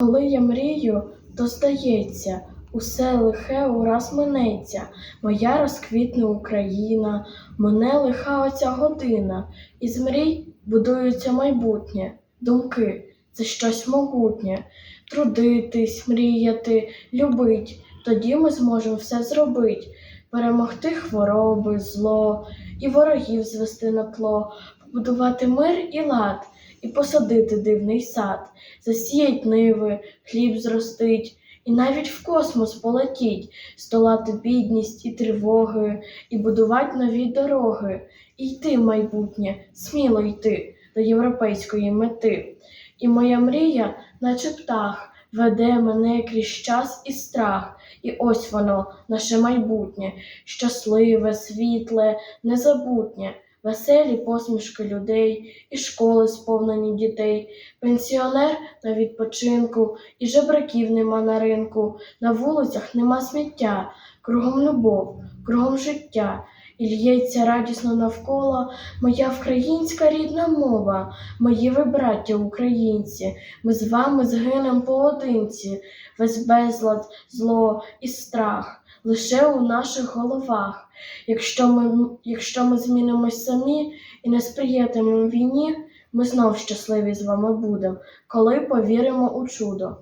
Коли я мрію, то здається, усе лихе ураз минеться. Моя розквітне Україна, мене лиха оця година. Із мрій будується майбутнє, думки це щось могутнє. Трудитись, мріяти, любить, тоді ми зможемо все зробить. Перемогти хвороби, зло і ворогів звести на тло, побудувати мир і лад, і посадити дивний сад, засіять ниви, хліб зростить, і навіть в космос полетіть, здолати бідність і тривоги, і будувати нові дороги, і йти майбутнє, сміло йти до європейської мети. І моя мрія, наче птах, веде мене крізь час і страх. І ось воно, наше майбутнє, щасливе, світле, незабутнє, веселі посмішки людей, і школи сповнені дітей, пенсіонер на відпочинку, і жебраків нема на ринку, на вулицях нема сміття, кругом любов, кругом життя. І лється радісно навколо моя українська рідна мова, мої ви браття українці, ми з вами згинем поодинці, весь безлад, зло і страх лише у наших головах. Якщо ми, якщо ми змінимось самі і не сприятимемо війні, ми знов щасливі з вами будемо, коли повіримо у чудо.